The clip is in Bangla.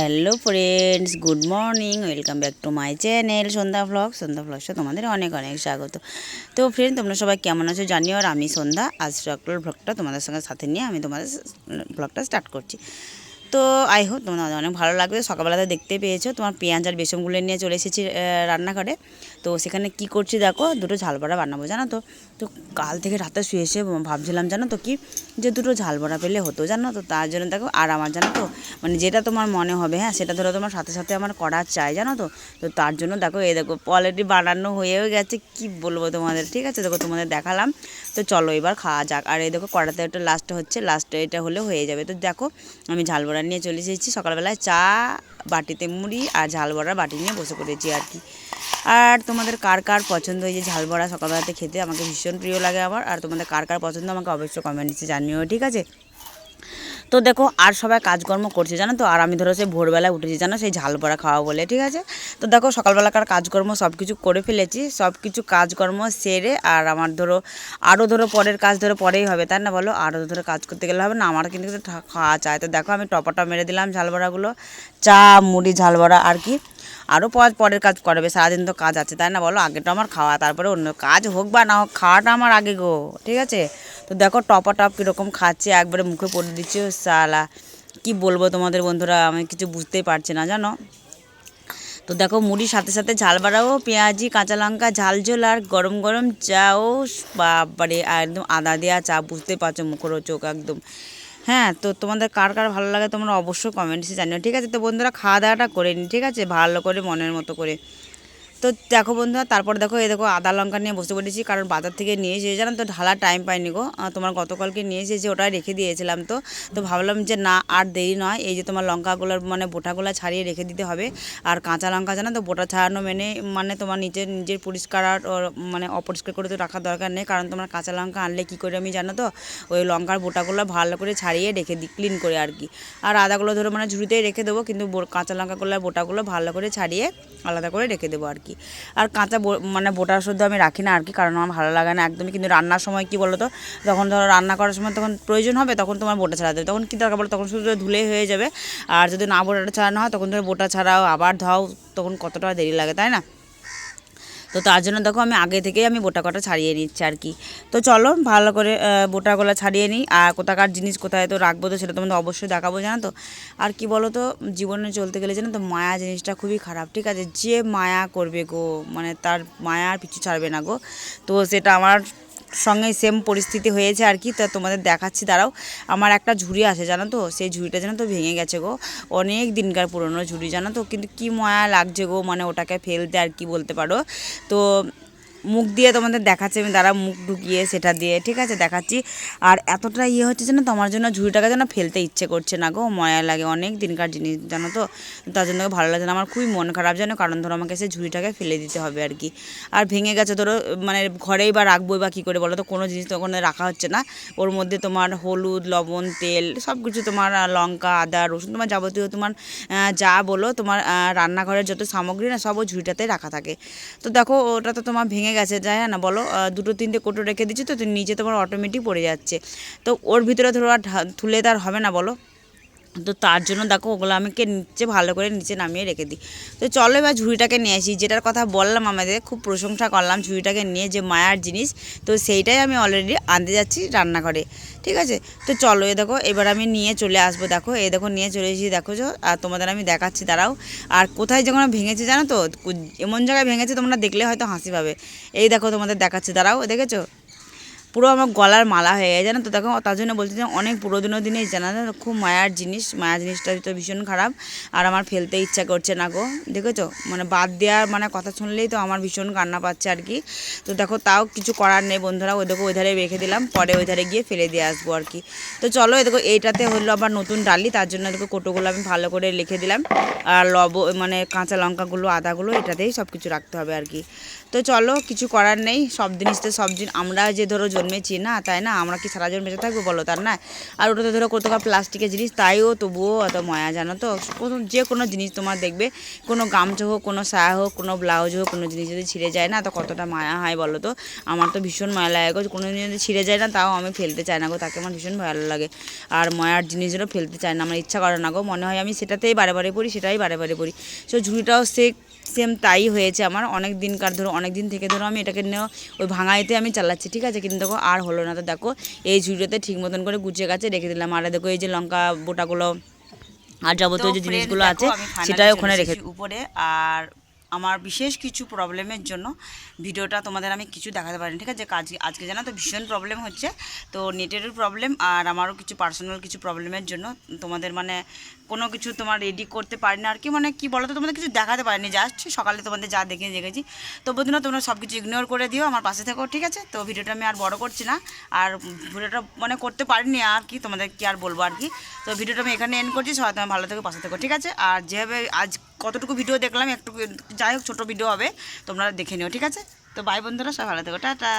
Hello friends good morning welcome back to my channel Sandhya blog Sandhya ব্লগসে তোমাদের অনেক অনেক স্বাগত। তো ফ্রেন্ড তোমরা সবাই কেমন আছো জানিও, আর আমি সন্ধ্যা, আজ সকল ব্লগটা তোমাদের সঙ্গে সাথে নিয়ে আমি তোমাদের ব্লগটা স্টার্ট করছি। তো আই হোক, তোমাদের অনেক ভালো লাগবে। সকালবেলাতে দেখতে পেয়েছ, তোমার পেঁয়াজ আর বেসনগুলো নিয়ে চলে এসেছি রান্নাঘরে। তো সেখানে কি করছি দেখো, দুটো ঝাল বড়া বানাবো, জানো তো? তো কাল থেকে রাতে শুয়ে এসে ভাবছিলাম, জানো তো কি? যে দুটো ঝাল বড়া পেলে হতো, জানো তো? তার জন্য দেখো, আর আমার জানো তো মানে যেটা তোমার মনে হবে হ্যাঁ সেটা ধরো তোমার সাথে সাথে আমার করা চাই, জানো তো? তো তার জন্য দেখো, এই দেখো অলরেডি বানানো হয়েও গেছে, কি বলব তোমাদের, ঠিক আছে? দেখো, তোমাদের দেখালাম। তো চলো এবার খাওয়া যাক। আর এই দেখো কড়াতে একটা লাস্ট হচ্ছে লাস্টে এটা হলে হয়ে যাবে। তো দেখো, আমি ঝাল বড়া নিয়ে চলে এসেছি। সকালবেলায় চা, বাটিতে মুড়ি আর ঝাল বড়া বাটি নিয়ে বসে পড়েছি আর কি। আর তোমাদের কার কার পছন্দ এই যে ঝাল বড়া সকালবেলাতে খেতে? আমাকে ভীষণ প্রিয় লাগে আমার আর তোমাদের কার কার পছন্দ আমাকে অবশ্যই কমেন্ট জানিও, ঠিক আছে? তো দেখো, আর সবাই কাজকর্ম করছে, জানো তো? আর আমি ধরো সেই ভোরবেলায় উঠেছি, জানো? সেই ঝাল বড়া খাওয়া বলে, ঠিক আছে? তো দেখো, সকালবেলাকার কাজকর্ম সব কিছু করে ফেলেছি সব কিছু কাজকর্ম সেরে, আর আমার ধরো আরও ধরো পরের কাজ ধরো পরেই হবে, তাই না বলো? আরও ধরো কাজ করতে গেলে হবে না, আমার কিন্তু খাওয়া চায় তো দেখো, আমি টপাটা মেরে দিলাম ঝাল বড়াগুলো, চা, মুড়ি, ঝাল বড়া, আর কি? আরও পর পরের কাজ করবে, সারাদিন তো কাজ আছে, তাই না বলো? আগেটা আমার খাওয়া, তারপরে অন্য কাজ হোক বা না হোক, খাওয়াটা আমার আগে গো, ঠিক আছে? তো দেখো টপা টপ কীরকম খাচ্ছে, একবারে মুখে পড়ে দিচ্ছে সালা কি বলব তোমাদের বন্ধুরা, আমি কিছু বুঝতেই পারছি না, জানো? তো দেখো মুড়ির সাথে সাথে ঝাল বাড়াও পেঁয়াজি, কাঁচা লঙ্কা, ঝাল ঝোল আর গরম গরম চাও আর একদম আদা দেওয়া চা বুঝতে পারছ মুখরো চোখ একদম। হ্যাঁ তো তোমাদের কার কার ভালো লাগে তোমরা অবশ্যই কমেন্টসে জানিও, ঠিক আছে? তো বন্ধুরা খাওয়া দাওয়াটা করে নিই ঠিক আছে? ভালো করে, মনের মতো করে। তো দেখো বন্ধুরা, তারপর দেখো এই দেখো আদা লঙ্কা নিয়ে বসে পড়েছি, কারণ বাজার থেকে নিয়ে এসে জানো তো ঢালা টাইম পাইনি গো। তোমার গতকালকে নিয়ে এসেছি ওটা রেখে দিয়েছিলাম তো। তো ভাবলাম যে না, আর দেরি নয়, এই যে তোমার লঙ্কাগুলোর মানে বোটাগুলো ছাড়িয়ে রেখে দিতে হবে। আর কাঁচা লঙ্কা জানো তো, বোটা ছাড়ানো মেনে মানে তোমার নিজের নিজের পরিষ্কার আর মানে অপরিষ্কার করে তো রাখার দরকার নেই। কারণ তোমার কাঁচা লঙ্কা আনলে কী করে আমি জানো তো, ওই লঙ্কার বোটাগুলো ভালো করে ছাড়িয়ে রেখে দিই ক্লিন করে আর কি। আর আদাগুলো ধরো মানে ঝুড়িতেই রেখে দেবো, কিন্তু কাঁচা লঙ্কাগুলো বোটাগুলো ভালো করে ছাড়িয়ে আলাদা করে রেখে দেবো আর কি। আর কাঁচা মানে বোটা শুদ্ধ আমি রাখি না আর কি, কারণ আমার ভালো লাগে না একদমই। কিন্তু রান্নার সময় কি বলো তো যখন ধরো রান্না করার সময় তখন প্রয়োজন হবে তখন তোমার বোটা ছাড়া দেবে। তখন কী দরকার বলো তখন শুধু ধুলে হয়ে যাবে। আর যদি না বোটাটা ছাড়ানো হয় তখন ধরো বোটা ছাড়াও আবার ধাও তখন কতটা দেরি লাগে, তাই না? তো তার জন্য দেখো আমি আগে থেকেই আমি বোটা কটা ছাড়িয়ে নিচ্ছি আর কি। তো চলো ভালো করে বোটা বোটাগুলো ছাড়িয়ে নিই। আর কোথাকার জিনিস কোথায় তো রাখব তো সেটা তোমাদের অবশ্যই দেখাবো, জানো তো? আর কি বলো তো জীবনে চলতে গেলে জানো তো মায়া জিনিসটা খুবই খারাপ, ঠিক আছে? যে মায়া করবে গো মানে তার মায়া আর পিছু ছাড়বে না গো। তো সেটা আমার সঙ্গে সেম পরিস্থিতি হয়েছে আর কি। তা তোমাদের দেখাচ্ছি, দাঁড়াও। আমার একটা ঝুড়ি আছে, জানো তো? সেই ঝুড়িটা জানো তো ভেঙে গেছে গো। অনেক দিনকার পুরনো ঝুড়ি, জানো তো? কিন্তু কি মায়া লাগছে গো মানে ওটাকে ফেলতে আর কি বলতে পারো? তো মুখ দিয়ে তোমাদের দেখাচ্ছি, আমি দাঁড়া মুখ ঢুকিয়ে সেটা দিয়ে, ঠিক আছে, দেখাচ্ছি। আর এতটা ইয়ে হচ্ছে যেন তোমার জন্য ঝুড়িটাকে যেন ফেলতে ইচ্ছে করছে না গো, ময়া লাগে, অনেক দিনকার জিনিস, জানো তো? তার জন্য ভালো লাগে না, আমার খুবই মন খারাপ জানো? কারণ ধরো আমাকে সেই ঝুড়িটাকে ফেলে দিতে হবে আর কি। আর ভেঙে গেছে, ধরো মানে ঘরেই বা রাখব বা কী করে বলো তো, কোনো জিনিস তো ওখানে রাখা হচ্ছে না। ওর মধ্যে তোমার হলুদ, লবণ, তেল সব কিছু তোমার লঙ্কা, আদা, রসুন, তোমার যাবতীয় তোমার যা বলো তোমার রান্নাঘরের যত সামগ্রী না, সব ওই ঝুড়িটাতে রাখা থাকে। তো দেখো, ওটা তো তোমার ভেঙে গেছে, যাই না, বলো দুটো তিনটে কোটো রেখে দিচ্ছি তো নিচে তোমার অটোমেটিক পড়ে যাচ্ছে। তো ওর ভিতরে ধরো আর তুলে তো আর হবে না, বলো। তো তার জন্য দেখো ওগুলো আমাকে নিচে ভালো করে নিচে নামিয়ে রেখে দিই। তো চলো এবার ঝুড়িটাকে নিয়ে আসি। যেটার কথা বললাম আমাদের খুব প্রশংসা করলাম ঝুড়িটাকে নিয়ে যে মায়ার জিনিস। তো সেইটাই আমি অলরেডি আনতে যাচ্ছি রান্নাঘরে ঠিক আছে? তো চলো এ দেখো এবার আমি নিয়ে চলে আসব। দেখো এই দেখো নিয়ে চলে এসেছি। দেখো যো, আর তোমাদের আমি দেখাচ্ছি দাঁড়াও। আর কোথায় যখন ভেঙেছে জানো তো? এমন জায়গায় ভেঙেছে তোমরা দেখলে হয়তো হাসি পাবে। এই দেখো তোমাদের দেখাচ্ছি দাঁড়াও দেখেছ? পুরো আমার গলার মালা হয়ে গেছে, জানো তো? দেখো, তার জন্য বলছি যে অনেক পুরোদিনও দিনে জানা খুব মায়ার জিনিস, মায়া জিনিসটা তো ভীষণ খারাপ, আর আমার ফেলতে ইচ্ছা করছে না গো, দেখেছ? মানে বাদ দেওয়ার মানে কথা শুনলেই তো আমার ভীষণ কান্না পাচ্ছে আর কি। তো দেখো, তাও কিছু করার নেই বন্ধুরা, ওই দেখো ওই ধারে রেখে দিলাম, পরে ওই ধারে গিয়ে ফেলে দিয়ে আসব আর কি। তো চলো দেখো, এইটাতে হলো আবার নতুন ডালি, তার জন্য দেখো কোটোগুলো আমি ভালো করে লিখে দিলাম, আর লব মানে কাঁচা লঙ্কাগুলো, আদাগুলো, এটাতেই সব কিছু রাখতে হবে আর কি। তো চলো, কিছু করার নেই। সব জিনিস তো, সব জিনিস আমরা যে ধরো জন্মেছি না, তাই না? আমরা কি সারা বেঁচে থাকব বলো তার না? আর ওটা তো ধরো কত প্লাস্টিকের জিনিস, তাইও তবুও অত ময়া, জানো তো? কোনো যে কোনো জিনিস তোমার দেখবে, কোনো গামছা হোক, কোনো সায়া হোক, কোনো ব্লাউজ হোক, কোনো জিনিস যদি ছিঁড়ে যায় না, তো কতটা মায়া হয় বলো তো? আমার তো ভীষণ মায়া লাগে গো, কোনো জিনিস যদি ছিঁড়ে যায় না, তাও আমি ফেলতে চাই না গো, তাকে আমার ভীষণ ভালো লাগে। আর ময়ার জিনিসগুলো ফেলতে চাই না, আমার ইচ্ছা করে না গো। মনে হয় আমি সেটাতেই বারে বারে পড়ি, সেটাই বারে বারে পড়ি। সো ঝুড়িটাও সে সেম তাই হয়েছে আমার। অনেক দিনকার ধরো, অনেক দিন থেকে ধরো আমি এটাকে নিয়ে ওই ভাঙাইতে আমি চালাচ্ছি ঠিক আছে? কিন্তু দেখো আর হলো না। তো দেখো এই ঝুড়িটাতে ঠিক মতন করে গুছিয়ে গাছে রেখে দিলাম। আর দেখো এই যে লঙ্কা বোটাগুলো আর যাবতীয় যে জিনিসগুলো আছে সেটাই ওখানে রেখে উপরে। আর আমার বিশেষ কিছু প্রবলেমের জন্য ভিডিওটা তোমাদের আমি কিছু দেখাতে পারিনি, ঠিক আছে? কাজ আজকে জানো তো ভীষণ প্রবলেম হচ্ছে। তো নেটেরও প্রবলেম আর আমারও কিছু পার্সোনাল কিছু প্রবলেমের জন্য তোমাদের মানে কোনো কিছু তোমার রেডি করতে পারি না আর কি। মানে কি বলো তো তোমাদের কিছু দেখাতে পারিনি জাস্ট সকালে তোমাদের যা দেখে দেখেছি। তো বন্ধুরা, তোমরা সব কিছু ইগনোর করে দিও আমার পাশে থেকো, ঠিক আছে? তো ভিডিওটা আমি আর বড় করছি না। আর ভিডিওটা মানে করতে পারিনি আর কি, তোমাদের কি আর বলব আর কি? তো ভিডিওটা আমি এখানে এন্ড করছি, সবাই তোমার ভালো থেকো, পাশে থেকো, ঠিক আছে? আর যেভাবে আজ কতটুকু ভিডিও দেখলাম একটু যাই হোক, ছোটো ভিডিও হবে, তোমরা দেখে নিও, ঠিক আছে? তো বাই বন্ধুরা সব ভালো থেকো, টাটা।